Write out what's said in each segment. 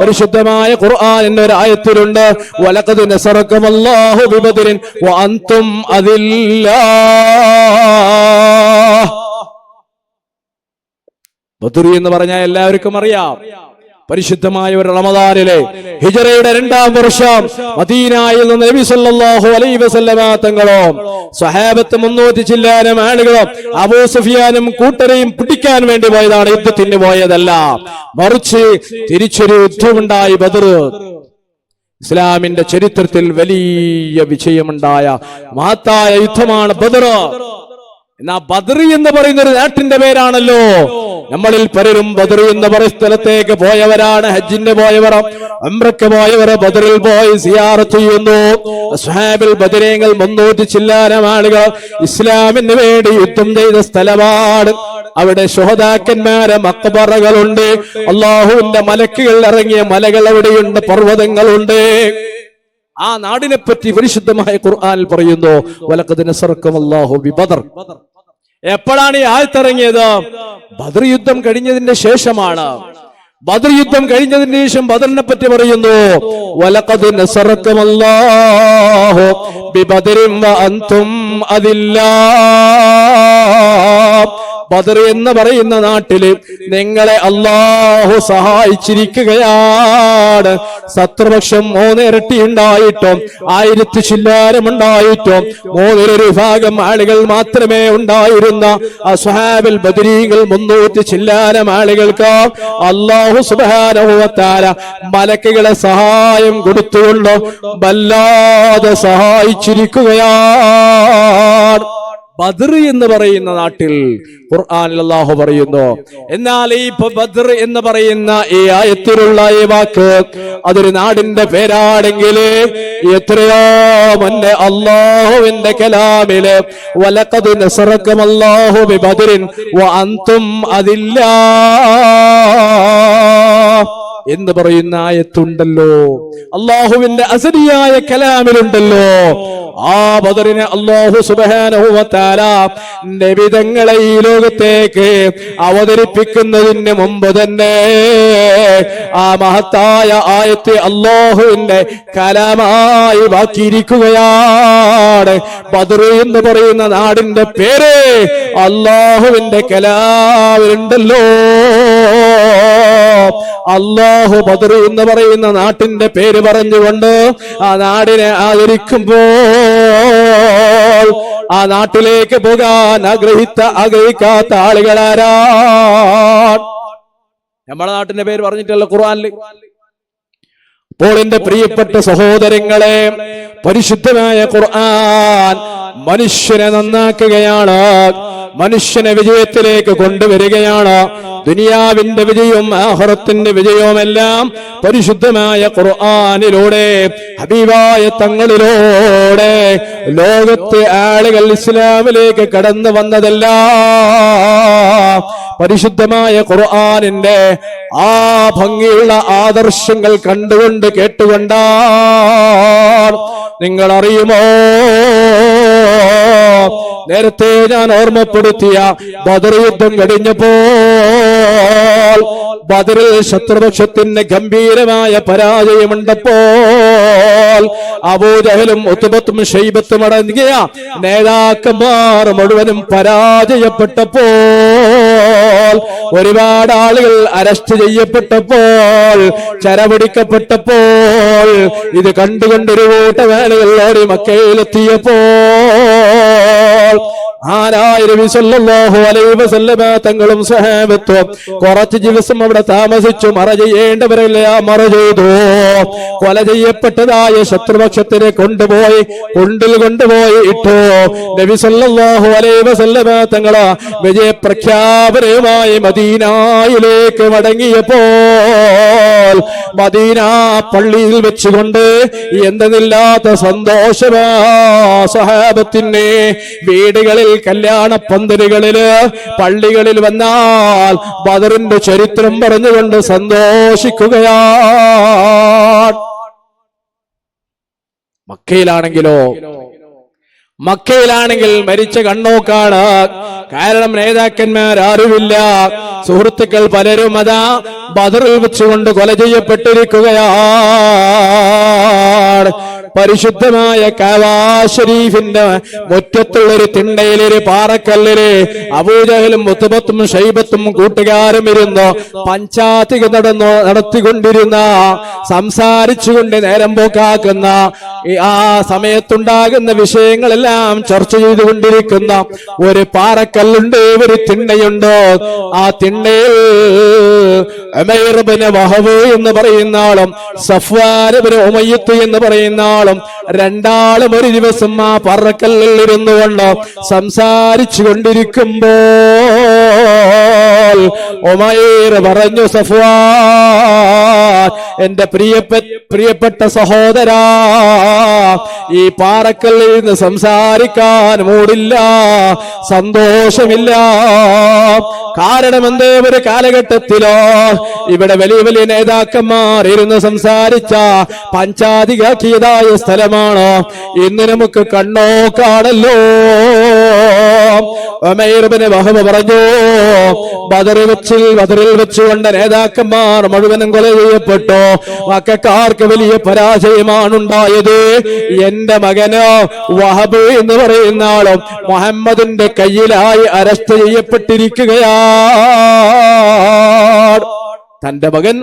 പരിശുദ്ധമായ ഖുർആൻ എന്നൊരു ആയത്തിലുണ്ട്. വലഖദ് നസറക്കും അല്ലാഹു ബിബദരിൻ വഅൻതും അതില്ലാ ബദർ എന്ന് പറഞ്ഞാൽ എല്ലാവർക്കും അറിയാം. പരിശുദ്ധമായ ഒരു റമദാനിലെ ഹിജറയുടെ രണ്ടാം വർഷം മദീനായിൽ നിന്ന് നബി സല്ലല്ലാഹു അലൈഹി വസല്ലമ തങ്ങളോ സ്വഹാബത്ത് മുന്നൂറ്റി ചില്ലാനും ആളുകളും അബൂ സുഫിയാനും കൂട്ടരെയും പിടിക്കാൻ വേണ്ടി പോയതാണ് യുദ്ധത്തിന് പോയതല്ല. മറിച്ച് തിരിച്ചൊരു യുദ്ധമുണ്ടായി ബദർ. ഇസ്ലാമിന്റെ ചരിത്രത്തിൽ വലിയ വിജയമുണ്ടായ മഹത്തായ യുദ്ധമാണ് ബദർ. എന്നാ ബദറി എന്ന് പറയുന്ന ഒരു നാട്ടിന്റെ പേരാണല്ലോ. നമ്മളിൽ പലരും ബദർ എന്ന് പറയുന്ന സ്ഥലത്തേക്ക് പോയവരാണ് ഹജ്ജിന് പോയവർ. അമ്രക്ക് പോയവർ ബദറിൽ പോയി സിയാറത്ത് ചെയ്യുന്നു. അസ്ഹാബിൽ ബദരേങ്ങൾ മുന്നോട്ട് ചില്ലാനം ആളുകൾ ഇസ്ലാമിന് വേണ്ടി യുദ്ധം ചെയ്ത സ്ഥലമാണ്. അവിടെ ശുഹദാക്കന്മാരെ മക്കബറകളുണ്ട് അള്ളാഹുവിന്റെ മലക്കുകൾ ഇറങ്ങിയ മലകൾ അവിടെയുണ്ട് പർവതങ്ങളുണ്ട്. ആ നാടിനെ പറ്റി പരിശുദ്ധമായ ഖുർആാനിൽ പറയുന്നു വലക്കതിന് ബി ബദർ എപ്പോഴാണ് ഈ ആഴ്ത്തിറങ്ങിയത് ബദർ യുദ്ധം കഴിഞ്ഞതിന്റെ ശേഷമാണ്. ബദർ യുദ്ധം കഴിഞ്ഞതിന് ശേഷം ബദറിനെ പറ്റി പറയുന്നു വലക്കതിന് ബദർ എന്ന് പറയുന്ന നാട്ടിൽ നിങ്ങളെ അള്ളാഹു സഹായിച്ചിരിക്കുകയാണ്. ശത്രുപക്ഷം മൂന്നിരട്ടി ഉണ്ടായിട്ടും ആയിരത്തി ചില്ലാരം ഉണ്ടായിട്ടും മൂന്നിലൊരു ഭാഗം ആളുകൾ മാത്രമേ ഉണ്ടായിരുന്ന അസ്ഹാബിൽ ബദരീകൾ മുന്നൂറ്റി ചില്ലാരം ആളുകൾക്ക് അള്ളാഹു സുബാനുഭവത്താര മലക്കുകളെ സഹായം കൊടുത്തുകൊണ്ട് വല്ലാതെ സഹായിച്ചിരിക്കുകയാണ്. ബദർ എന്ന് പറയുന്ന നാട്ടിൽ ഖുർആനിൽ അല്ലാഹു പറയുന്നു. എന്നാൽ ഈ ബദർ എന്ന് പറയുന്ന ഈ ആയത്തിലുള്ള ഈ വാക്ക് അതൊരു നാടിന്റെ പേരാണെങ്കിൽ എത്രയോ മുന്നേ അള്ളാഹുവിന്റെ കലാമിൽ വലക്കത് നസറക്കം ബി ബദറിൻ വ അൻതും അതില്ലാ എന്ന് പറയുന്ന ആയത്തുണ്ടല്ലോ. അള്ളാഹുവിന്റെ അസരിയായ കലാമിലുണ്ടല്ലോ. ആ ബദറിനെ അള്ളാഹു സുബാനുഭവത്താല നബിതങ്ങളെ ഈ ലോകത്തേക്ക് അവതരിപ്പിക്കുന്നതിന് മുമ്പ് തന്നെ ആ മഹത്തായ ആയത്തെ അള്ളാഹുവിന്റെ കലാമായി ബാക്കിയിരിക്കുകയാണ് ബദർ എന്ന് പറയുന്ന നാടിന്റെ പേര് അള്ളാഹുവിന്റെ കലാവിലുണ്ടല്ലോ. അള്ളാഹു ബദറു എന്ന് പറയുന്ന നാട്ടിന്റെ പേര് പറഞ്ഞുകൊണ്ട് ആ നാടിനെ ആദരിക്കുമ്പോൾ ആ നാട്ടിലേക്ക് പോകാൻ ആഗ്രഹിത്ത ആഗ്രഹിക്കാത്ത ആളുകളാരാ നമ്മളെ നാട്ടിന്റെ പേര് പറഞ്ഞിട്ടല്ല ഖുർആാനിൽ. അപ്പോൾ എന്റെ പ്രിയപ്പെട്ട സഹോദരങ്ങളെ പരിശുദ്ധമായ ഖുർആൻ മനുഷ്യനെ നന്നാക്കുകയാണ്. മനുഷ്യനെ വിജയത്തിലേക്ക് കൊണ്ടുവരികയാണ്. ദുനിയാവിന്റെ വിജയവും ആഹ്റത്തിന്റെ വിജയവുമെല്ലാം പരിശുദ്ധമായ ഖുർആാനിലൂടെ ഹബീബായ തങ്ങളിലൂടെ ലോകത്തെ ആളുകൾ ഇസ്ലാമിലേക്ക് കടന്നു വന്നതല്ല പരിശുദ്ധമായ ഖുർആാനിന്റെ ആ ഭംഗിയുള്ള ആദർശങ്ങൾ കണ്ടുകൊണ്ട് കേട്ടുകൊണ്ടാണ്. നിങ്ങൾ അറിയുമോ നേരത്തെ ഞാൻ ഓർമ്മപ്പെടുത്തിയ ബദർ യുദ്ധം കഴിഞ്ഞപ്പോൾ ബദറിൽ ശത്രുപക്ഷത്തിന് ഗംഭീരമായ പരാജയമുണ്ടപ്പോൾ അബൂജഹലും ഒത്തുപത്തും ഷെയ്ബത്തും അടങ്ങിയ നേതാക്കന്മാർ മുഴുവനും പരാജയപ്പെട്ടപ്പോൾ ഒരുപാട് ആളുകൾ അറസ്റ്റ് ചെയ്യപ്പെട്ടപ്പോൾ ചരവടിക്കപ്പെട്ടപ്പോൾ ഇത് കണ്ടുകൊണ്ടൊരു കൂട്ടം ഓടി മക്കയിലെത്തിയപ്പോൾ വസല്ലമ തങ്ങളും സഹാബത്തും കുറച്ച് ദിവസം അവിടെ താമസിച്ചു മറ ചെയ്യേണ്ടവരെല്ലാം? മറ ചെയ്തു. കൊല ചെയ്യപ്പെട്ടതായ ശത്രുപക്ഷത്തിനെ കൊണ്ടുപോയി കുണ്ടിൽ കൊണ്ടുപോയി ഇട്ടു. നബി സല്ലല്ലാഹു അലൈഹി വസല്ലമ തങ്ങൾ വിജയപ്രഖ്യാപനവുമായി മദീനായിലേക്ക് മടങ്ങിയപ്പോൾ മദീന പള്ളിയിൽ വെച്ചുകൊണ്ട് എന്തെന്നില്ലാത്ത സന്തോഷമാ സഹാബത്തിന് വീടുകളിൽ കല്യാണ പന്തലുകളിൽ പള്ളികളിൽ വന്നാൽ ബദറിന്റെ ചരിത്രം പറഞ്ഞുകൊണ്ട് സന്തോഷിക്കുകയാണ്. മക്കയിലാണെങ്കിലോ മക്കയിലാണെങ്കിൽ മരിച്ച കണ്ണോക്കാണ്. കാരണം നേതാക്കന്മാർ ആരുമില്ല സുഹൃത്തുക്കൾ പലരും അതാ ബദറിൽ വെച്ചുകൊണ്ട് കൊല ചെയ്യപ്പെട്ടിരിക്കുകയാണ്. പരിശുദ്ധമായ കവാ ഷരീഫിന്റെ മുറ്റത്തുള്ള ഒരു തിണ്ടയിലൊരു പാറക്കല്ലിൽ അബൂജഹലും മുത്തുബത്തും ഷൈബത്തും കൂട്ടുകാരും ഇരുന്നു പഞ്ചായത്തിക നടന്നു നടത്തിക്കൊണ്ടിരുന്ന സംസാരിച്ചുകൊണ്ട് നേരം പോക്കാക്കുന്ന ആ സമയത്തുണ്ടാകുന്ന വിഷയങ്ങളെല്ലാം ചർച്ച ചെയ്തുകൊണ്ടിരിക്കുന്ന ഒരു പാറക്കല്ലുണ്ട് ഒരു തിണ്ണയുണ്ട്. ആ തിണ്ണയിൽ എന്ന് പറയുന്ന ആളും സഫ്വാനബിന് ഉമയ്യത്ത് എന്ന് പറയുന്ന ആളും രണ്ടാളും ഒരു ദിവസം ആ പാറക്കല്ലിൽ ഇരുന്നു കൊണ്ട് സംസാരിച്ചു കൊണ്ടിരിക്കുമ്പോ ഒമയർ പറഞ്ഞു സഫ്വാൻ എന്റെ പ്രിയപ്പെട്ട സഹോദരാ ഈ പാറക്കല്ലിൽ നിന്ന് സംസാരിക്കാൻ മൂടില്ല സന്തോഷമില്ല. കാരണം എന്തേ ഒരു കാലഘട്ടത്തിലോ ഇവിടെ വലിയ വലിയ നേതാക്കന്മാർ ഇരുന്ന് സംസാരിച്ച പഞ്ചാധികാക്കിയതായ സ്ഥലമാണ്. ഇന്ന് നമുക്ക് കണ്ണോ കാണല്ലോ വഹബ പറഞ്ഞു ബദറിൽ വെച്ചിൽ ബദറിൽ വെച്ചുകൊണ്ട് നേതാക്കന്മാർ മുഴുവനും കൊല ചെയ്യപ്പെട്ടു. മക്കാർക്ക് വലിയ പരാജയമാണ് ഉണ്ടായത് എന്റെ മകനോ വഹബ് എന്ന് പറയുന്ന ആളും മുഹമ്മദിന്റെ കയ്യിലായി അറസ്റ്റ് ചെയ്യപ്പെട്ടിരിക്കുകയാണ്. തന്റെ മകൻ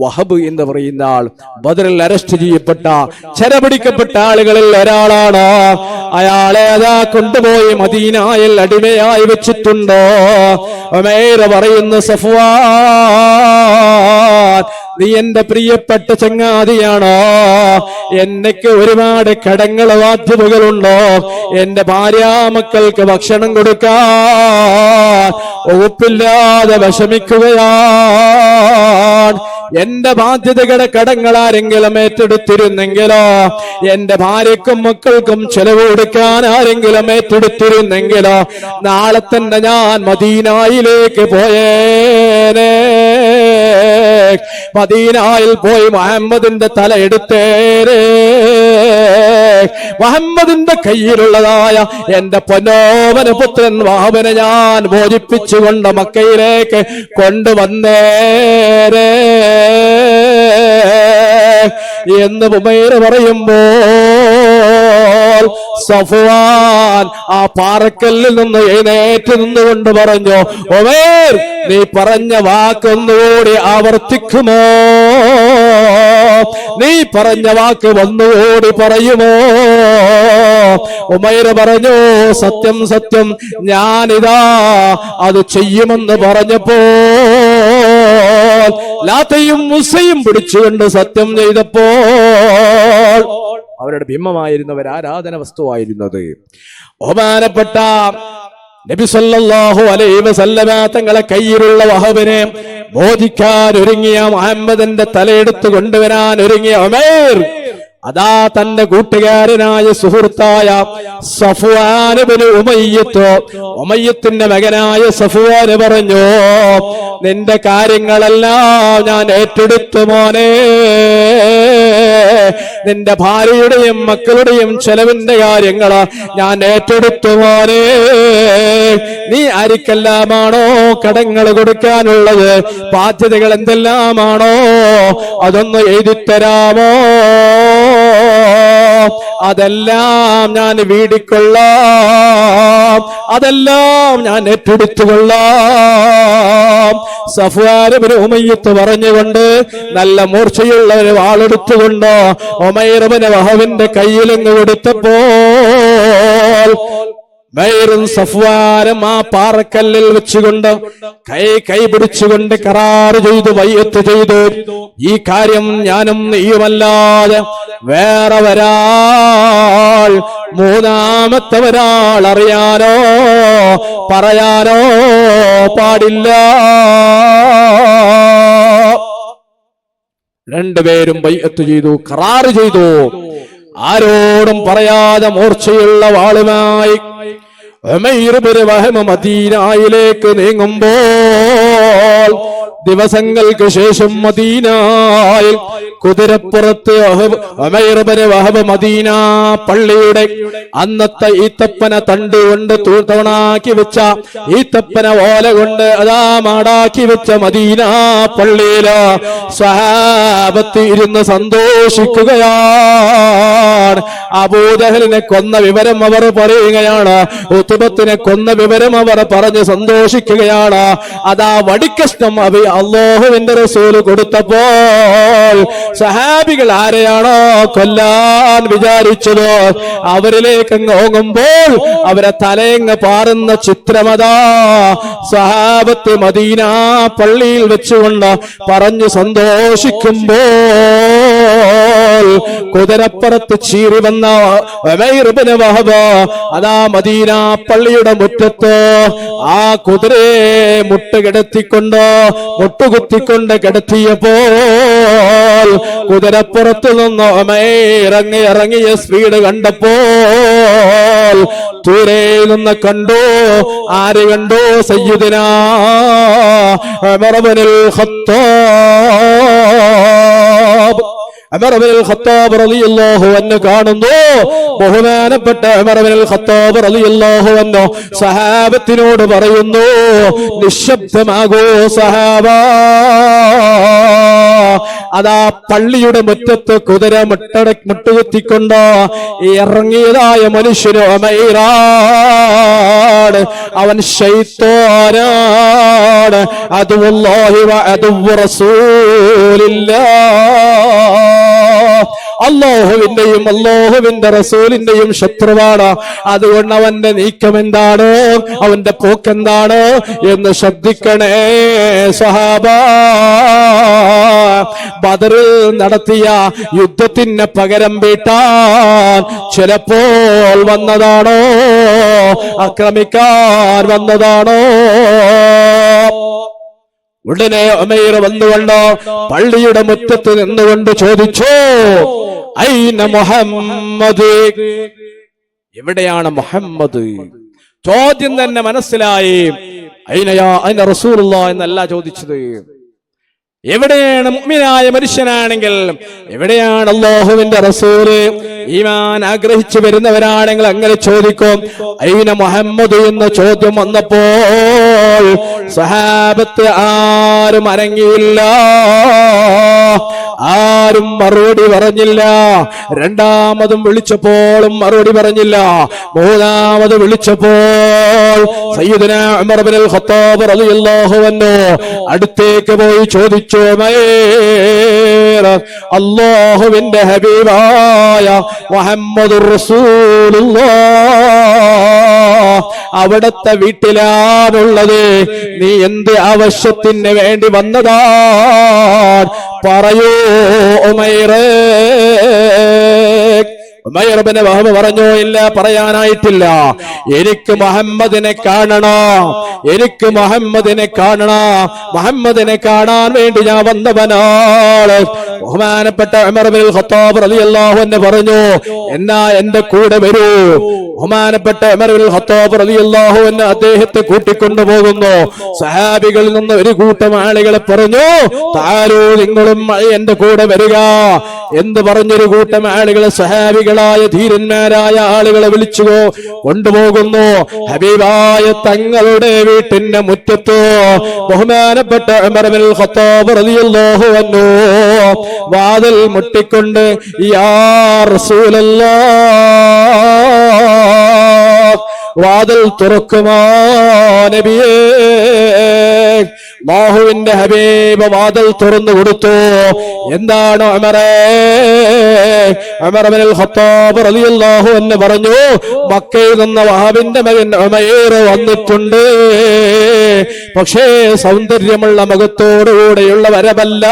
വഹബ് എന്ന് പറയുന്ന ആൾ. ബദറിൽ അറസ്റ്റ് ചെയ്യപ്പെട്ട ചെരപിടിക്കപ്പെട്ട ആളുകളിൽ ഒരാളാണ്. അയാളെ അതാ കൊണ്ടുപോയി മദീനായിൽ അടിമയായി വെച്ചിട്ടുണ്ടോ? പറയുന്നു സഫുവാ നീ എന്റെ പ്രിയപ്പെട്ട ചങ്ങാതിയാണോ? എന്നയ്ക്ക് ഒരുപാട് കടങ്ങൾ ബാധ്യതകളുണ്ടോ എന്റെ ഭാര്യാമക്കൾക്ക് ഭക്ഷണം കൊടുക്കാൻ ഒപ്പില്ലാതെ എന്റെ ബാധ്യതകളെ കടങ്ങൾ ആരെങ്കിലും ഏറ്റെടുത്തിരുന്നെങ്കിലോ എന്റെ ഭാര്യക്കും മക്കൾക്കും ചെലവ് കൊടുക്കാൻ ആരെങ്കിലും ഏറ്റെടുത്തിരുന്നെങ്കിലോ നാളെ തന്നെ ഞാൻ മദീനായിലേക്ക് പോയേനെ. മദീനായിൽ പോയി മുഹമ്മദിന്റെ തല എടുത്തേരേ. മുഹമ്മദിന്റെ കയ്യിലുള്ളതായ എന്റെ പൊന്നോവന പുത്രൻ വാഹവനെ ഞാൻ മോചിപ്പിച്ചുകൊണ്ട് മക്കയിലേക്ക് കൊണ്ടുവന്നേരേ എന്ന് ഉമേര് പറയുമ്പോൾ സഫുവാൻ ആ പാറക്കല്ലിൽ നിന്ന് എഴുന്നേറ്റ് നിന്നുകൊണ്ട് പറഞ്ഞു ഒമേർ നീ പറഞ്ഞ വാക്കൊന്നുകൂടി ആവർത്തിക്കുമോ? നീ പറഞ്ഞ വാക്ക് വന്നുകൂടി പറയുമോ? ഉമൈർ പറഞ്ഞു സത്യം സത്യം ഞാനിതാ അത് ചെയ്യുമെന്ന് പറഞ്ഞപ്പോ ലാത്തയും മുസയും പിടിച്ചുകൊണ്ട് സത്യം ചെയ്തപ്പോൾ അവരുടെ ബിംബമായിരുന്നവർ ആരാധന വസ്തുവായിരുന്നത്. ബഹുമാനപ്പെട്ട നബി സല്ലല്ലാഹു അലൈഹി വസല്ലമ തങ്ങളെ കയ്യിലുള്ള വഹബിനെ ബോധിക്കാൻ ഒരുങ്ങിയ മുഹമ്മദിന്റെ തലയെടുത്ത് കൊണ്ടുവരാൻ ഒരുങ്ങിയ ഒമേർ അതാ തന്റെ കൂട്ടുകാരനായ സുഹൃത്തായ സഫുവാനുബിന് ഉമയ്യത്ത്. ഉമയ്യത്തിന്റെ മകനായ സഫുവാന് പറഞ്ഞു നിന്റെ കാര്യങ്ങളെല്ലാം ഞാൻ ഏറ്റെടുത്തു മോനെ. നിന്റെ ഭാര്യയുടെയും മക്കളുടെയും ചെലവിന്റെ കാര്യങ്ങൾ ഞാൻ ഏറ്റെടുത്തു നീ ആരിക്കെല്ലാമാണോ കടങ്ങൾ കൊടുക്കാനുള്ളത്? ബാധ്യതകൾ എന്തെല്ലാമാണോ? അതൊന്ന് എഴുതിത്തരാമോ? അതെല്ലാം ഞാൻ വീടിക്കൊള്ളാം. അതെല്ലാം ഞാൻ ഏറ്റെടുത്തുകൊള്ളാം. സഫ്വാരബിന് ഉമയ്യത്ത് പറഞ്ഞുകൊണ്ട് നല്ല മൂർച്ചയുള്ള ഒരു വാളെടുത്തുകൊണ്ട് ഒമൈറബിന് വഹവിന്റെ കയ്യിലങ്ങ് കൊടുത്തപ്പോൾ വൈറും സഫ്വാരം ആ പാറക്കല്ലിൽ വെച്ചുകൊണ്ട് കൈ കൈ പിടിച്ചുകൊണ്ട് കരാറ് ചെയ്തു വയ്യത്ത് ചെയ്തു. ഈ കാര്യം ഞാനും നീയുമല്ലാതെ വേറെ ഒരാൾ മൂന്നാമത്തെ ഒരാൾ അറിയാനോ പറയാനോ പാടില്ല. രണ്ടുപേരും വയ്യത്ത് ചെയ്തു കരാറ് ചെയ്തു. ആരോടും പറയാതെ മൂർച്ചയുള്ള വാളുമായി ഉമൈർ പെരുവഹമ മദീനായിലേക്ക് നീങ്ങുമ്പോൾ ദിവസങ്ങൾക്ക് ശേഷം മദീനായിൽ കുതിരപ്പുറത്ത് വഹബ്- മദീന പള്ളിയുടെ അന്നത്തെ ഈത്തപ്പന തണ്ട് കൊണ്ട് തൂത്തവണാക്കി വെച്ച ഈത്തപ്പന ഓല കൊണ്ട് അതാ മാടാക്കി വെച്ച മദീന പള്ളിയിൽ സ്വഹാപത്ത് ഇരുന്ന് സന്തോഷിക്കുകയാണ്. അബൂദഹലിനെ കൊന്ന വിവരം അവർ പറയുകയാണ്. ഉത്തുബത്തിനെ കൊന്ന വിവരം അവർ പറഞ്ഞ് സന്തോഷിക്കുകയാണ്. അതാ വടിക്കഷ്ണം അവ അള്ളാഹുവിന്റെ റസൂൽ കൊടുത്തപ്പോൾ സഹാബികൾ ആരെയാണോ കൊല്ലാൻ വിചാരിച്ചതോ അവരിലേക്ക് ഓങ്ങുമ്പോൾ അവരെ തലയങ്ങ് പാറുന്ന ചിത്രമതാ സഹാബത്ത് മദീന പള്ളിയിൽ വെച്ചുകൊണ്ട് പറഞ്ഞു സന്തോഷിക്കുമ്പോൾ കുതിരപ്പുറത്ത് ചീറി വന്ന അതാ മദീന പള്ളിയുടെ മുറ്റത്ത് ആ കുതിരയെ മുട്ടുകിടത്തിക്കൊണ്ട് മുട്ടുകുത്തിക്കൊണ്ട് കിടത്തിയപ്പോൾ കുതിരപ്പുറത്ത് നിന്ന് ഇറങ്ങി ഇറങ്ങിയ സ്പീഡ് കണ്ടപ്പോൾ ദൂരെ നിന്ന് കണ്ടു ആര് കണ്ടു? സയ്യുദിനാ മറവനിൽ ഹത്തോ കാണുന്നു. ബഹുമാനപ്പെട്ട സഹാബത്തിനോട് പറയുന്നു നിശബ്ദമാകൂ സഹാബ. അതാ പള്ളിയുടെ മുറ്റത്ത് കുതിര മുട്ടട മുട്ടുകുത്തിക്കൊണ്ട് ഇറങ്ങിയതായ മനുഷ്യന് ഒമൈറാണ് അവൻ ശൈത്തോനാണ്. അതുവല്ലാഹി വ അതുവ്വ റസൂലില്ലാ. അള്ളാഹുവിന്റെയും അള്ളാഹുവിന്റെ റസൂലിന്റെയും ശത്രുവാണ്. അതുകൊണ്ട് അവന്റെ നീക്കം എന്താണ്? അവന്റെ പോക്കെന്താണ് എന്ന് ശ്രദ്ധിക്കണേ സഹാബ ബദറിൽ നടത്തിയ യുദ്ധത്തിന് പകരം വീട്ടാൻ ചിലപ്പോൾ വന്നതാണോ? ആക്രമിക്കാൻ വന്നതാണോ? ഉടനെ അമീർ വന്നുകൊണ്ട് പള്ളിയുടെ മുറ്റത്ത് നിന്നുകൊണ്ട് ചോദിച്ചു ഐന മുഹമ്മദ്? എവിടെയാണ് മുഹമ്മദ്? ചോദ്യം തന്നെ മനസ്സിലായി. ഐനയാ ഐന റസൂലുള്ള എന്നല്ല ചോദിച്ചത്. എവിടെയാണ് മുഅ്മിനായ മനുഷ്യനാണെങ്കിൽ എവിടെയാണ് അള്ളാഹുവിന്റെ റസൂൽ? ഈമാൻ ആഗ്രഹിച്ചു വരുന്നവരാണെങ്കിൽ അങ്ങനെ ചോദിക്കും. ഐന മുഹമ്മദ് എന്ന ചോദ്യം വന്നപ്പോൾ സഹാബത്ത് ആരും അരങ്ങിയില്ല ആരും മറുപടി പറഞ്ഞില്ല. രണ്ടാമതും വിളിച്ചപ്പോഴും മറുപടി പറഞ്ഞില്ല. മൂന്നാമത് വിളിച്ചപ്പോൾ ഖത്താബ് റളിയല്ലാഹു അൻഹു അടുത്തേക്ക് പോയി ചോദിച്ചു അള്ളാഹുവിന്റെ ഹബീബായ മുഹമ്മദ് റസൂലുള്ളാഹ് അവിടത്തെ വീട്ടിലാണുള്ളത്. നീ എന്ത് ആവശ്യത്തിന് വേണ്ടി വന്നതാ? പറയൂ ഉമൈറേ. ഉമൈർ ഇബ്നു വഹബ് പറഞ്ഞു ഇല്ല പറയാനായിട്ടില്ല. എനിക്ക് മുഹമ്മദിനെ കാണണം? എനിക്ക് മുഹമ്മദിനെ കാണണം? മുഹമ്മദിനെ കാണാൻ വേണ്ടി ഞാൻ വന്നവനാണ്. ബഹുമാനപ്പെട്ട ഉമർ ഇബ്നുൽ ഖത്താബ് റളിയല്ലാഹു അൻഹു പറഞ്ഞു എന്നാ എന്റെ കൂടെ വരൂ. ബഹുമാനപ്പെട്ട ഉമർ ഇബ്നുൽ ഖത്താബ് റളിയല്ലാഹു അൻഹു അദ്ദേഹത്തെ കൂട്ടിക്കൊണ്ടു പോകുന്നു. സഹാബികളിൽ നിന്ന് ഒരു കൂട്ടം ആളുകളെ പറഞ്ഞു താരോ നിങ്ങളും എന്റെ കൂടെ വരിക. എന്ന് പറഞ്ഞൊരു കൂട്ടം ആളുകളെ സഹാബികളായ ധീരന്മാരായ ആളുകളെ വിളിച്ചുവോ? കൊണ്ടുപോകുന്നു. ഹബീബായ തങ്ങളുടെ വീട്ടിന്റെ മുറ്റത്തോ ബഹുമാനപ്പെട്ട വാതിൽ മുട്ടിക്കൊണ്ട് യാ വാതിൽ തുറക്കുമാ നബിയേ. ബാഹുവിന്റെ ഹബീബ് വാതിൽ തുറന്നു കൊടുത്തു. എന്താണ് അമറേ ഖത്താബ് റളിയല്ലാഹു എന്ന് പറഞ്ഞു മക്കയിൽ നിന്ന് വഹാബിന്റെ മകൻ ഉമൈർ വന്നിട്ടുണ്ട്. പക്ഷേ സൗന്ദര്യമുള്ള മുഖത്തോടുകൂടെയുള്ള വരവല്ല.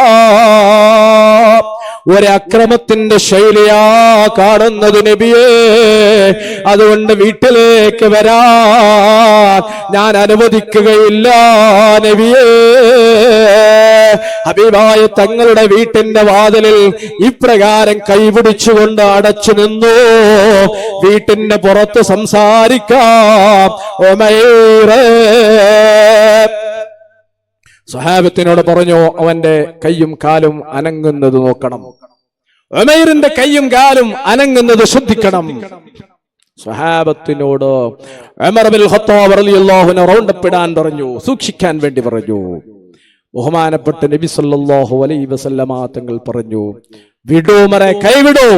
ഒരക്രമത്തിന്റെ ശൈലിയാ കാണുന്നത് നബിയേ. അതുകൊണ്ട് വീട്ടിലേക്ക് വരാൻ ഞാൻ അനുവദിക്കുകയില്ല നബിയേ. ഹബീബായ തങ്ങളുടെ വീട്ടിന്റെ വാതിലിൽ ഇപ്രകാരം കൈപിടിച്ചുകൊണ്ട് അടച്ചു നിന്നു. വീട്ടിന്റെ പുറത്ത് സംസാരിക്കാം. ഒമൈറേ. സ്വഹാബത്തിനോട് പറഞ്ഞു അവന്റെ കയ്യും കാലും അനങ്ങുന്നത് നോക്കണം. ഉമൈറിന്റെ കയ്യും കാലും അനങ്ങുന്നത് ശ്രദ്ധിക്കണം. സ്വഹാബത്തിനോട് ഉമർ ബിൻ ഖത്താബ് റളിയല്ലാഹുവിനെ റൗണ്ടപ്പ് ഇടാൻ പറഞ്ഞു സൂക്ഷിക്കാൻ വേണ്ടി പറഞ്ഞു. ബഹുമാനപ്പെട്ട നബി സല്ലാഹു അലൈ വസല്ലമ തങ്ങൾ പറഞ്ഞു വിടൂ മറെ കൈവിടൂ.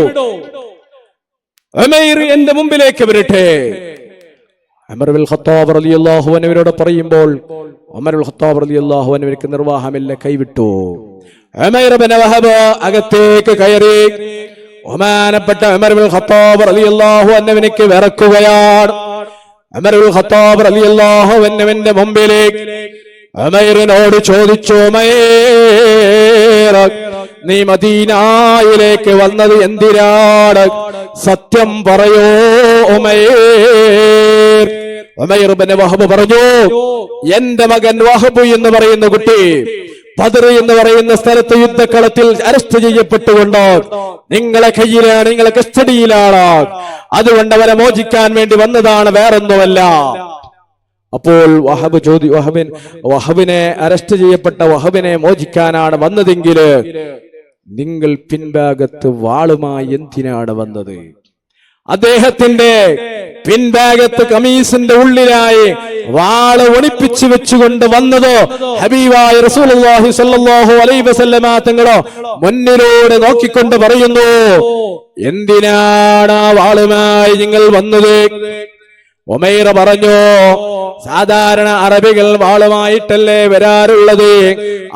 എന്റെ മുമ്പിലേക്ക് വരട്ടെ. ബിൻ ഖത്താബ് റളിയല്ലാഹു അൻഹുവിനോട് പറയുമ്പോൾ ബിൻ ഖത്താബ് റളിയല്ലാഹു അൻഹുവിനക്ക് നിർവാഹമില്ല കൈവിട്ടു. അകത്തേക്ക് കയറി ഒമാനപ്പെട്ട ബിൻ ഖത്താബ് റളിയല്ലാഹു അൻഹുവിനക്ക് വിറക്കുകയാണ്. അമരുൽ ഖത്താബ് ഖത്താബ് റളിയല്ലാഹു അൻഹുവിന്റെ മുമ്പിലേക്ക് ഉമൈറിനോട് ചോദിച്ചു നീ മദീനായിലേക്ക് വന്നത് എന്തിനാണ്? സത്യം പറയോ ഇബ്നു വഹബ് പറഞ്ഞു എന്റെ മകൻ വഹബു എന്ന് പറയുന്ന കുട്ടി ബദർ എന്ന് പറയുന്ന സ്ഥലത്ത് യുദ്ധക്കളത്തിൽ അറസ്റ്റ് ചെയ്യപ്പെട്ടുകൊണ്ട് നിങ്ങളെ കയ്യിലാണ് നിങ്ങളെ കസ്റ്റഡിയിലാണ്. അതുകൊണ്ട് അവരെ മോചിക്കാൻ വേണ്ടി വന്നതാണ് വേറൊന്നുമല്ല. അപ്പോൾ വഹബ് ചോദി വഹബിൻ വഹബിനെ അറസ്റ്റ് ചെയ്യപ്പെട്ട വഹബിനെ മോചിക്കാനാണ് വന്നതെങ്കിൽ നിങ്ങൾ പിൻഭാഗത്ത് വാളുമായി എന്തിനാണ് വന്നത്? അദ്ദേഹത്തിന്റെ പിൻഭാഗത്ത് കമീസിന്റെ ഉള്ളിലായി വാൾ ഒളിപ്പിച്ചു വെച്ചുകൊണ്ട് വന്നതോ ഹബീബായ റസൂലുള്ളാഹി സ്വല്ലല്ലാഹു അലൈഹി വസല്ലമ തങ്ങളോ മുന്നിലൂടെ നോക്കിക്കൊണ്ട് പറയുന്നു എന്തിനാണ് ആ വാളുമായി നിങ്ങൾ വന്നത്? ഒമൈറ പറഞ്ഞു സാധാരണ അറബികൾ വാളുമായിട്ടല്ലേ വരാറുള്ളത്?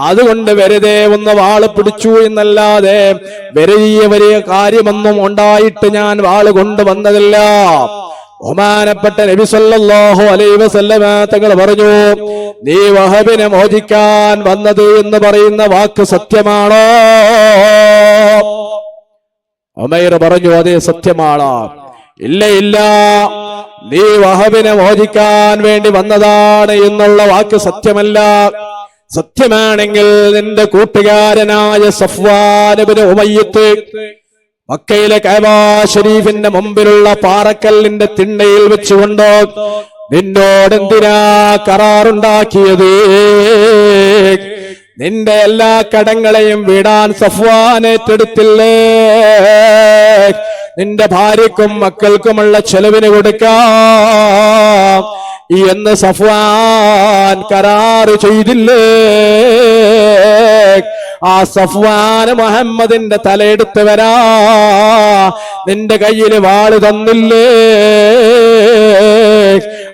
അതുകൊണ്ട് വെറുതെ ഒന്ന് വാൾ പിടിച്ചു എന്നല്ലാതെ വലിയ വലിയ കാര്യമൊന്നും ഉണ്ടായിട്ട് ഞാൻ വാൾ കൊണ്ടുവന്നതില്ല. ബഹുമാനപ്പെട്ട നബി സല്ലല്ലാഹു അലൈഹി വസല്ലമ തങ്ങൾ പറഞ്ഞു നീ വഹബിനെ മോചിക്കാൻ വന്നത് എന്ന് പറയുന്ന വാക്ക് സത്യമാണോ? ഒമൈർ പറഞ്ഞു അതേ സത്യമാണ്? ഇല്ല ഇല്ല. നീ വഹബിനെ മോചിക്കാൻ വേണ്ടി വന്നതാണ് എന്നുള്ള വാക്ക് സത്യമല്ല. സത്യമാണെങ്കിൽ നിന്റെ കൂട്ടുകാരനായ സഫ്വാനബിന് ഉമയ്യത്ത് മക്കയിലെ കൈബാ ഷരീഫിന്റെ മുമ്പിലുള്ള പാറക്കല്ലിന്റെ തിണ്ണയിൽ വെച്ചുകൊണ്ട് നിന്നോടെന്തിനാ കരാറുണ്ടാക്കിയത്? നിന്റെ എല്ലാ കടങ്ങളെയും വിടാൻ സഫ്വാൻ ഏറ്റെടുത്തില്ലേ? നിന്റെ ഭാര്യക്കും മക്കൾക്കുമുള്ള ചെലവിന് കൊടുക്കാം. എന്ന് സഫ്വാൻ കരാറ് ചെയ്തില്ലേ? ആ സഫ്വാൻ മുഹമ്മദിന്റെ തലയെടുത്ത് വരാ നിന്റെ കയ്യിൽ വാൾ തന്നില്ലേ?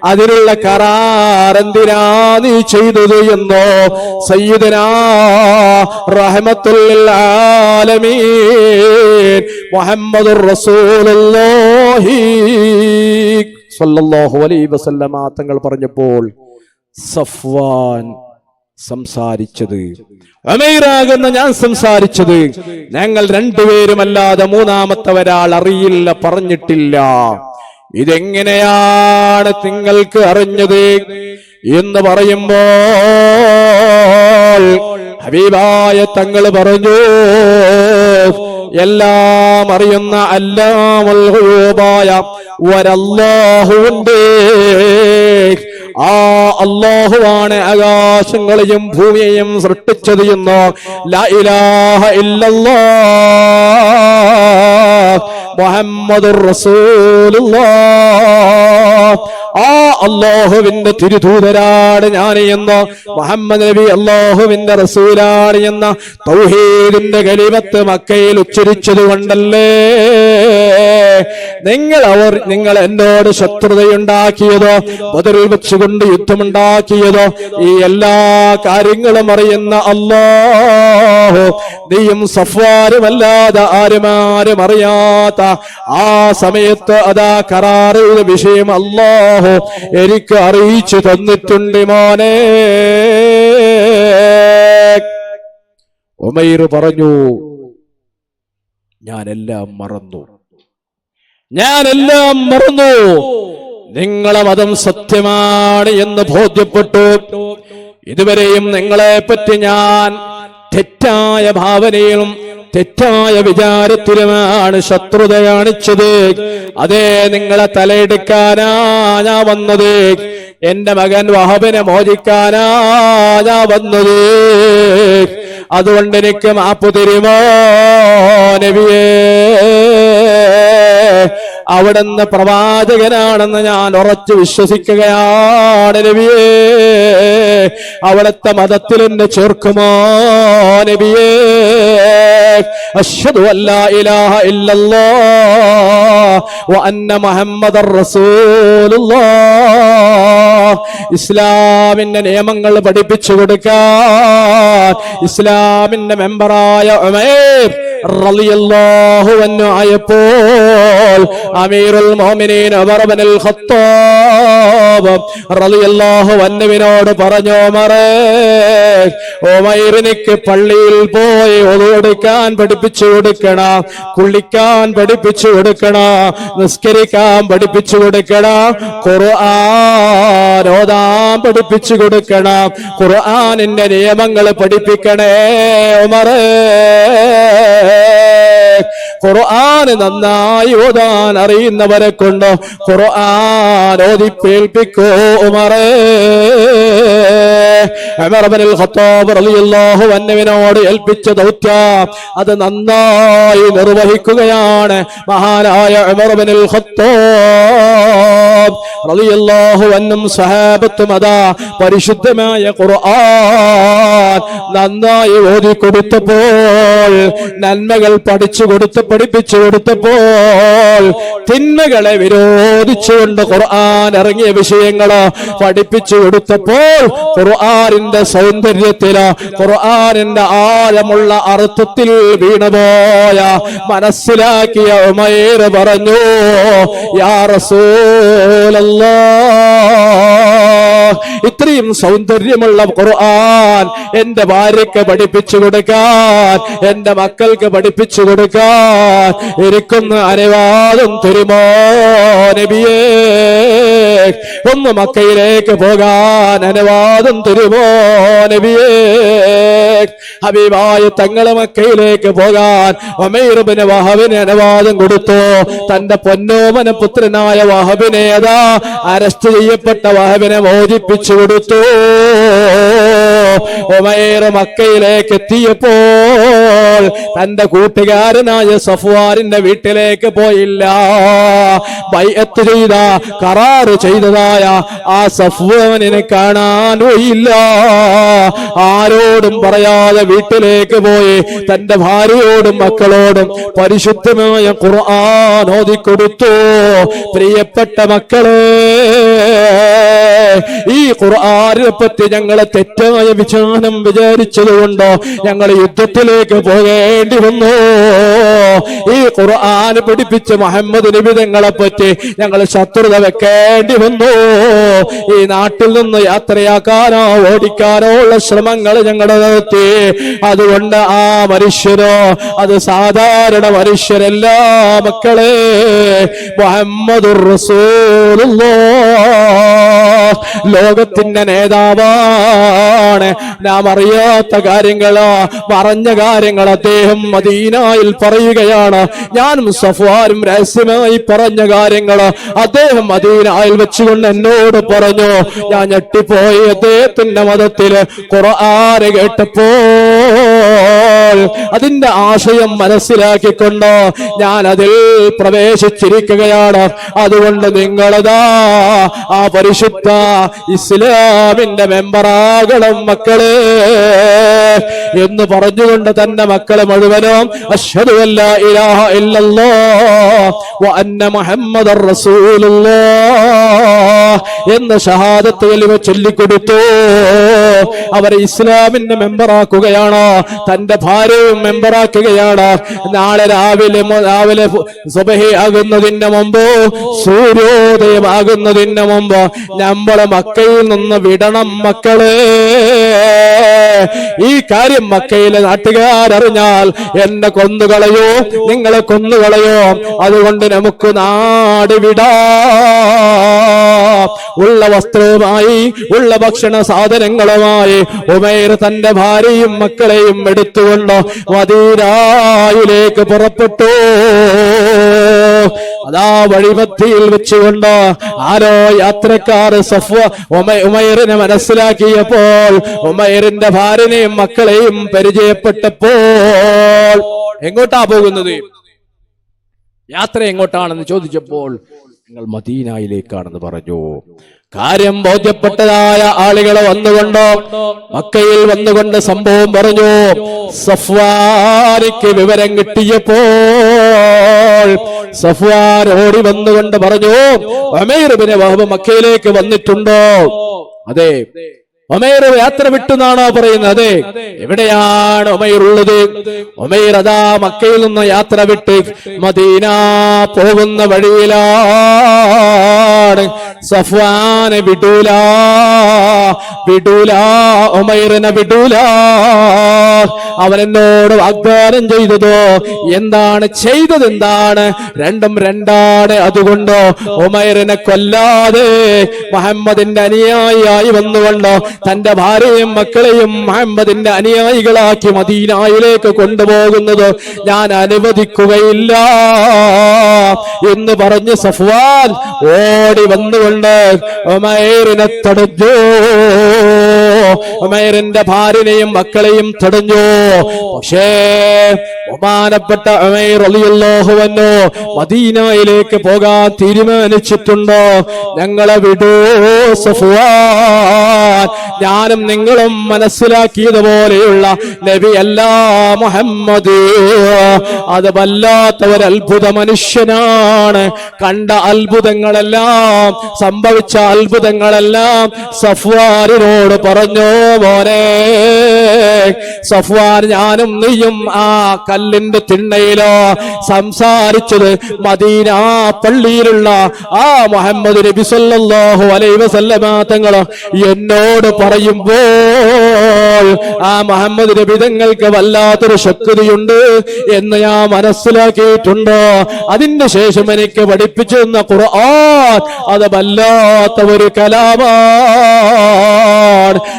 അതിനുള്ള കരാർ എന്തിനാ നീ ചെയ്തത് എന്നോ? സയ്യിദനാ ആലമീൻ റസൂലുള്ളാഹി അലൈഹി വസല്ലമ. തങ്ങൾ പറഞ്ഞപ്പോൾ സഫ്വാൻ സംസാരിച്ചത്. അമീറാകുന്ന ഞാൻ സംസാരിച്ചത്. ഞങ്ങൾ രണ്ടുപേരുമല്ലാതെ മൂന്നാമത്തെ ഒരാൾ അറിയില്ല പറഞ്ഞിട്ടില്ല. ഇതെങ്ങനെയാണ് നിങ്ങൾക്ക് അറിഞ്ഞത് എന്ന് പറയുമ്പോൾ ഹബീബായ തങ്ങൾ പറഞ്ഞു എല്ലാം അറിയുന്ന അല്ലാമൽഹൂബായ ഒരല്ലാഹുണ്ട് ആ അള്ളാഹുവാണ് ആകാശങ്ങളെയും ഭൂമിയെയും സൃഷ്ടിച്ചത് എന്ന്. ലാ ഇലാഹ ഇല്ലല്ലാഹ് റസൂലുള്ളാഹ്. ആ അള്ളാഹുവിന്റെ തിരുദൂതരാണ് ഞാൻ എന്ന് മുഹമ്മദ് നബി അള്ളാഹുവിന്റെ റസൂലാണ് എന്ന തൗഹീദിന്റെ കലിമത്ത് മക്കയിൽ ഉച്ചരിച്ചത് കൊണ്ടല്ലേ നിങ്ങൾ അവർ നിങ്ങൾ എന്നോട് ശത്രുതയുണ്ടാക്കിയതോ ബദറിൽ വെച്ചുകൊണ്ട് യുദ്ധമുണ്ടാക്കിയതോ ഈ എല്ലാ കാര്യങ്ങളും അറിയുന്ന അല്ലാഹു. നീയും സഫ്വാരുമല്ലാതെ ആരുമാരും അറിയാത്ത ആ സമയത്ത് അതാ കരാറ് വിഷയം അല്ലാഹു എനിക്ക് അറിയിച്ചു തന്നിട്ടുണ്ട് മോനെ. ഉമൈർ പറഞ്ഞു ഞാനെല്ലാം മറന്നു. ഞാനെല്ലാം മറന്നു. നിങ്ങളെ മതം സത്യമാണ് എന്ന് ബോധ്യപ്പെട്ടു. ഇതുവരെയും നിങ്ങളെ പറ്റി ഞാൻ തെറ്റായ ഭാവനയിലും തെറ്റായ വിചാരത്തിലുമാണ് ശത്രുത കാണിച്ചത്. അതേ നിങ്ങളെ തലയെടുക്കാനാ ഞാൻ വന്നത്. എന്റെ മകൻ വഹബിനെ മോചിക്കാനാ ഞാൻ വന്നത്. അതുകൊണ്ട് എനിക്ക് മാപ്പ് തരുമോ നബിയേ? അവിടുന്ന് പ്രവാചകനാണെന്ന് ഞാൻ ഉറച്ചു വിശ്വസിക്കുകയാണ് നബിയേ. അവിടുത്തെ മതത്തിൽ എന്നെ ചേർക്കുമോ നബിയേ? അഷ്ഹദു അല്ല ഇലാഹ ഇല്ലല്ലോ അന്ന മുഹമ്മദ് ഇസ്ലാമിന്റെ നിയമങ്ങൾ പഠിപ്പിച്ചു കൊടുക്കാൻ ഇസ്ലാമിന്റെ മെമ്പറായ അൻഹു ആയപ്പോൾ അമീറുൽ മുഅ്മിനീൻ ഉമർ ഇബ്നുൽ ഖത്താബ് റളിയല്ലാഹു അൻഹുവിനോട് പറഞ്ഞു ഉമൈറിനിക്ക് പള്ളിയിൽ പോയി ഒതുകൊടുക്കാൻ പഠിപ്പിച്ചു കൊടുക്കണ കുളിക്കാൻ പഠിപ്പിച്ചു കൊടുക്കണ നിസ്കരിക്കാൻ പഠിപ്പിച്ചു കൊടുക്കണ ഖുർആൻ ഓതാൻ പഠിപ്പിച്ചു കൊടുക്കണം ഖുർആനിന്റെ നിയമങ്ങൾ പഠിപ്പിക്കണേ ഉമറേ. ഖുർആൻ നന്നായി ഓതാൻ അറിയുന്നവരെ കൊണ്ട് ഖുർആൻ ഓതി പേൽപ്പിക്കോ ഉമറേ. അൻഹുവിനോട് ഏൽപ്പിച്ച ദൗത്യ അത് നന്നായി നിർവഹിക്കുകയാണ്. മഹാനായ അൻഹും സഹാബത്തും അതാ പരിശുദ്ധമായ ഖുർആൻ നന്നായി ഓതി കൊടുത്തപ്പോൾ നന്മകൾ പഠിച്ചു കൊടുത്ത് പഠിപ്പിച്ചു കൊടുത്തപ്പോൾ തിന്മകളെ വിരോധിച്ചുകൊണ്ട് ഖുർആൻ ഇറങ്ങിയ വിഷയങ്ങൾ പഠിപ്പിച്ചു കൊടുത്തപ്പോൾ ഖുർആനിന്റെ സൗന്ദര്യത്തിൽ ഖുർആാനിന്റെ ആഴമുള്ള അർത്ഥത്തിൽ വീണുപോയ മനസ്സിലാക്കിയ ഉമൈർ പറഞ്ഞു യാ റസൂലല്ലാഹ് ഇത്രയും സൗന്ദര്യമുള്ള ഖുർആൻ എന്റെ ഭാര്യക്ക് പഠിപ്പിച്ചു കൊടുക്കാൻ എന്റെ മക്കൾക്ക് പഠിപ്പിച്ചു കൊടുക്കാൻ എനിക്കൊന്ന് അനുവാദം തരുമോ നബിയേ? ഒന്ന് മക്കയിലേക്ക് പോകാൻ അനുവാദം തരുമോ നബിയേ? ഹബീബായ തങ്ങളെ മക്കയിലേക്ക് പോകാൻ ഒമൈറുബിന് വഹബിന് അനുവാദം കൊടുത്തു. തന്റെ പൊന്നോമന പുത്രനായ വഹബിനെ അതാ അറസ്റ്റ് ചെയ്യപ്പെട്ട വഹബിനെ മോചിപ്പിച്ചു കൊടുത്തു ഒമൈർ മക്കയിലേക്ക് എത്തിയപ്പോൾ തന്റെ കൂട്ടുകാരനായ സഫ്വാറിന്റെ വീട്ടിലേക്ക് പോയില്ല. ബൈഅത്ത് ചെയ്ത കറാറ് ചെയ്തതായ ആ സഫ്വാനിനെ കാണാൻ പോയില്ല ആരോടും പറയാതെ വീട്ടിലേക്ക് പോയി തന്റെ ഭാര്യയോടും മക്കളോടും പരിശുദ്ധമായ ഖുർആൻ ഓതിക്കൊടുത്തു. പ്രിയപ്പെട്ട മക്കളെ ഈ ഖുർആാനിനെപ്പറ്റി പറ്റി ഞങ്ങളെ തെറ്റായ വിചാരം വിചാരിച്ചതുകൊണ്ടോ ഞങ്ങൾ യുദ്ധത്തിലേക്ക് പോകേണ്ടി വന്നു. ഈ ഖുർആൻ പഠിപ്പിച്ച മുഹമ്മദ് നിബിതങ്ങളെ പറ്റി ഞങ്ങൾ ശത്രുത വെക്കേണ്ടി വന്നു. ഈ നാട്ടിൽ നിന്ന് യാത്രയാക്കാനോ ഓടിക്കാനോ ഉള്ള ശ്രമങ്ങൾ ഞങ്ങൾ നടത്തി അതുകൊണ്ട് ആ മനുഷ്യരോ അത് സാധാരണ മനുഷ്യരല്ല മക്കളെ. മുഹമ്മദുർ റസൂലുള്ളാഹ് ലോകത്തിന്റെ നേതാവാണ്. നാം അറിയാത്ത കാര്യങ്ങളോ പറഞ്ഞ കാര്യങ്ങൾ അദ്ദേഹം മദീനായിൽ പറയുകയാണ്. ഞാനും സഫ്വാനും രഹസ്യമായി പറഞ്ഞ കാര്യങ്ങൾ അദ്ദേഹം മദീനായിൽ വെച്ചുകൊണ്ട് എന്നോട് പറഞ്ഞു. ഞാൻ ഞെട്ടിപ്പോയി. അദ്ദേഹത്തിന്റെ മതത്തിൽ ഖുർആന് അതിന്റെ ആശയം മനസ്സിലാക്കിക്കൊണ്ട് ഞാൻ അതിൽ പ്രവേശിച്ചിരിക്കുകയാണ്. അതുകൊണ്ട് നിങ്ങളതാ ആ പരിശുദ്ധ ഇസ്ലാമിന്റെ മെമ്പറാകണം മക്കളെ എന്ന് പറഞ്ഞുകൊണ്ട് തന്റെ മക്കളെ മുഴുവനും അല്ലാ ഇലാഹ ഇല്ലല്ലാഹ് വ അന്ന മുഹമ്മദ് റസൂലുള്ളാഹ് എന്ന ഷഹാദത്ത് ചൊല്ലിക്കൊടുത്തു. അവരെ ഇസ്ലാമിന്റെ മെമ്പറാക്കുകയാണ്. തന്റെ ഭാര്യയും മെമ്പറാക്കുകയാണ്. നാളെ രാവിലെ രാവിലെ സുബഹി ആകുന്നതിന് മുമ്പ് സൂര്യോദയമാകുന്നതിന് മുമ്പ് നമ്മളെ മക്കയിൽ നിന്ന് വിടണം മക്കളെ. ഈ കാര്യം മക്കയിലെ നാട്ടുകാരറിഞ്ഞാൽ എന്നെ കൊന്നുകളയോ നിങ്ങളെ കൊന്നുകളയോ. അതുകൊണ്ട് നമുക്ക് നാട് വിടാം. ഉള്ള വസ്ത്രവുമായി ഉള്ള ഭക്ഷണ സാധനങ്ങളുമായി ഉമേർ തന്റെ ഭാര്യയും മക്കളെയും എടുത്തുകൊണ്ട് മദീനായിലേക്ക് പുറപ്പെട്ടു. അതാ വഴിമത്തിയിൽ വെച്ചുകൊണ്ട് ആരോ യാത്രക്കാർ സഫ്വ ഉമയറിനെ മനസ്സിലാക്കിയപ്പോൾ ഉമയറിന്റെ ഭാര്യനെയും മക്കളെയും പരിചയപ്പെട്ടപ്പോൾ എങ്ങോട്ടാ പോകുന്നത്? യാത്ര എങ്ങോട്ടാണെന്ന് ചോദിച്ചപ്പോൾ നിങ്ങൾ മദീനയിലേക്കാണെന്ന് പറഞ്ഞു. കാര്യം ബോധ്യപ്പെട്ടതായ ആളുകൾ വന്നുകൊണ്ടോ? മക്കയിൽ വന്നുകൊണ്ട് സംഭവം പറഞ്ഞു. സഫ്വാനിക്ക് വിവരം കിട്ടിയപ്പോൾ സഫ്വാൻ ഓടി വന്നുകൊണ്ട് പറഞ്ഞു അമീർബിന് വഹബ് മക്കയിലേക്ക് വന്നിട്ടുണ്ടോ? അതെ. ഒമൈർ യാത്ര വിട്ടെന്നാണോ പറയുന്നത്. അതെ. എവിടെയാണ് ഒമൈർ ഉള്ളത്? ഒമൈർ അതാ മക്കയിൽ നിന്ന് യാത്ര വിട്ട് മദീന പോകുന്ന വഴിയിലാണ്. സഫ്വാനെ വിടൂല വിടൂല ഒമൈറിനെ വിടൂല. അവൻ എന്നോട് വാഗ്ദാനം ചെയ്തതോ? എന്താണ് ചെയ്തത്? എന്താണ്? രണ്ടും രണ്ടാണ്. അതുകൊണ്ട് ഉമൈറിനെ കൊല്ലാതെ മുഹമ്മദിന്റെ അനുയായിയായി വന്നുകൊണ്ട് തന്റെ ഭാര്യയും മക്കളെയും മുഹമ്മദിന്റെ അനുയായികളാക്കി മദീനായിലേക്ക് കൊണ്ടുപോകുന്നത് ഞാൻ അനുവദിക്കുകയില്ല എന്ന് പറഞ്ഞ് സഫ്വാൻ ഓടി വന്നുകൊണ്ട് ഉമൈറിനെ തടഞ്ഞു ഉമൈറിന്റെ ഭാര്യനെയും മക്കളെയും തടഞ്ഞു. പക്ഷേ ബഹുമാനപ്പെട്ട ഉമേർ അൻഹു മദീനയിലേക്ക് പോകാൻ തീരുമാനിച്ചിട്ടുണ്ടോ. ഞങ്ങളെ വിടൂ സഫ്വാൻ. ഞാനും നിങ്ങളും മനസ്സിലാക്കിയതുപോലെയുള്ള നബി അല്ല മുഹമ്മദ്. അത് വല്ലാത്ത ഒരു അത്ഭുത മനുഷ്യനാണ്. കണ്ട അത്ഭുതങ്ങളെല്ലാം സംഭവിച്ച അത്ഭുതങ്ങളെല്ലാം സഫ്വാറിനോട് പറഞ്ഞു. മോനെ. സഫ്വാൻ ഞാനും നീയും ആ കല്ലിന്റെ തിണ്ണയിലോ സംസാരിച്ചത് മദീന പള്ളിയിലുള്ള ആ മുഹമ്മദ് നബി സല്ലല്ലാഹു അലൈഹി വസല്ലമ തങ്ങൾ എന്നോട് പറയുമ്പോൾ ആ മുഹമ്മദ് നബി തങ്ങൾക്ക് വല്ലാത്തൊരു ശക്തിയുണ്ട് എന്ന് ഞാൻ മനസ്സിലാക്കിയിട്ടുണ്ട്? അതിന്റെ ശേഷം എനിക്ക് പഠിപ്പിച്ചു തന്ന ഖുർആൻ അത് വല്ലാത്ത ഒരു കലാമാണ്.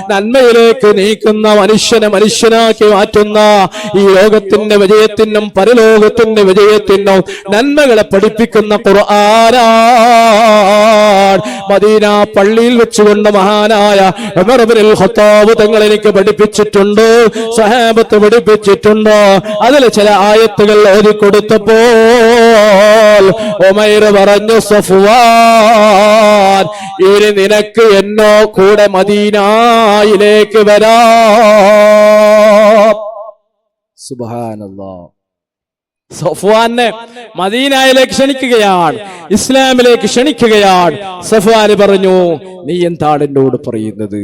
നന്മയിലേക്ക് നീക്കുന്ന മനുഷ്യനെ മനുഷ്യനാക്കി മാറ്റുന്ന ഈ ലോകത്തിന്റെ വിജയത്തിനും പരലോകത്തിന്റെ വിജയത്തിനും നന്മകളെ പഠിപ്പിക്കുന്ന മദീന പള്ളിയിൽ വെച്ചുകൊണ്ട് മഹാനായ ഉമർ ഇബ്നുൽ ഖത്താബ് തങ്ങൾ എനിക്ക് പഠിപ്പിച്ചിട്ടുണ്ട് സഹാബത്ത് പഠിപ്പിച്ചിട്ടുണ്ട്. അതിൽ ചില ആയത്തുകൾ ഓതിക്കൊടുത്തപ്പോൾ ഉമൈർ പറഞ്ഞു സഫ്വാൻ ഇനി നിനക്ക് എന്നോ കൂടെ മദീനായിലേക്ക് വരാ. സുബാനല്ലോ സഫ്വാനെ മദീനായിലേക്ക് ക്ഷണിക്കുകയാണ്. ഇസ്ലാമിലേക്ക് ക്ഷണിക്കുകയാണ്. സഫ്വാന് പറഞ്ഞു നീ എന്താണ് എന്നോട് പറയുന്നത്?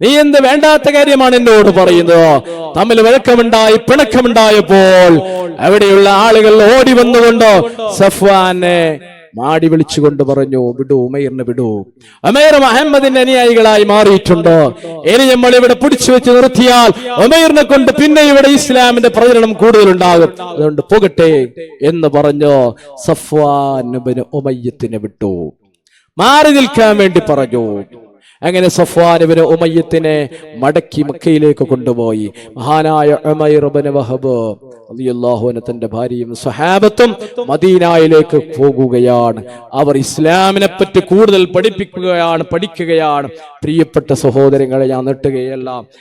നീ എന്ത് വേണ്ടാത്ത കാര്യമാണ് എന്നോട് പറയുന്നത്? തമ്മിൽ വഴക്കമുണ്ടായി പിണക്കമുണ്ടായപ്പോൾ അവിടെയുള്ള ആളുകൾ ഓടി വന്നുകൊണ്ട് സഫ്വാനെ മാടി വിളിച്ചുകൊണ്ട് പറഞ്ഞു വിടൂ ഉമൈറിനെ വിടൂ. ഉമൈർ മുഹമ്മദിന്റെ അനുയായികളായി മാറിയിട്ടുണ്ട്. ഇനി നമ്മൾ ഇവിടെ പിടിച്ചു വെച്ച് നിർത്തിയാൽ ഉമൈറിനെ കൊണ്ട് പിന്നെ ഇവിടെ ഇസ്ലാമിന്റെ പ്രചരണം കൂടുതലുണ്ടാകും. അതുകൊണ്ട് പോകട്ടെ എന്ന് പറഞ്ഞു സഫ്വാൻ ഉമയ്യത്തിനെ വിട്ടു. മാറി നിൽക്കാൻ വേണ്ടി പറഞ്ഞു. അങ്ങനെ സഫ്വാനുബിന് ഉമയ്യത്തിനെ മടക്കി മക്കയിലേക്ക് കൊണ്ടുപോയി. മഹാനായ തന്റെ ഭാര്യയും സഹാബത്തും മദീനായിലേക്ക് പോകുകയാണ്. അവർ ഇസ്ലാമിനെ പറ്റി കൂടുതൽ പഠിപ്പിക്കുകയാണ് പഠിക്കുകയാണ്. പ്രിയപ്പെട്ട സഹോദരങ്ങളെ ഞാൻ നീട്ടുകയല്ല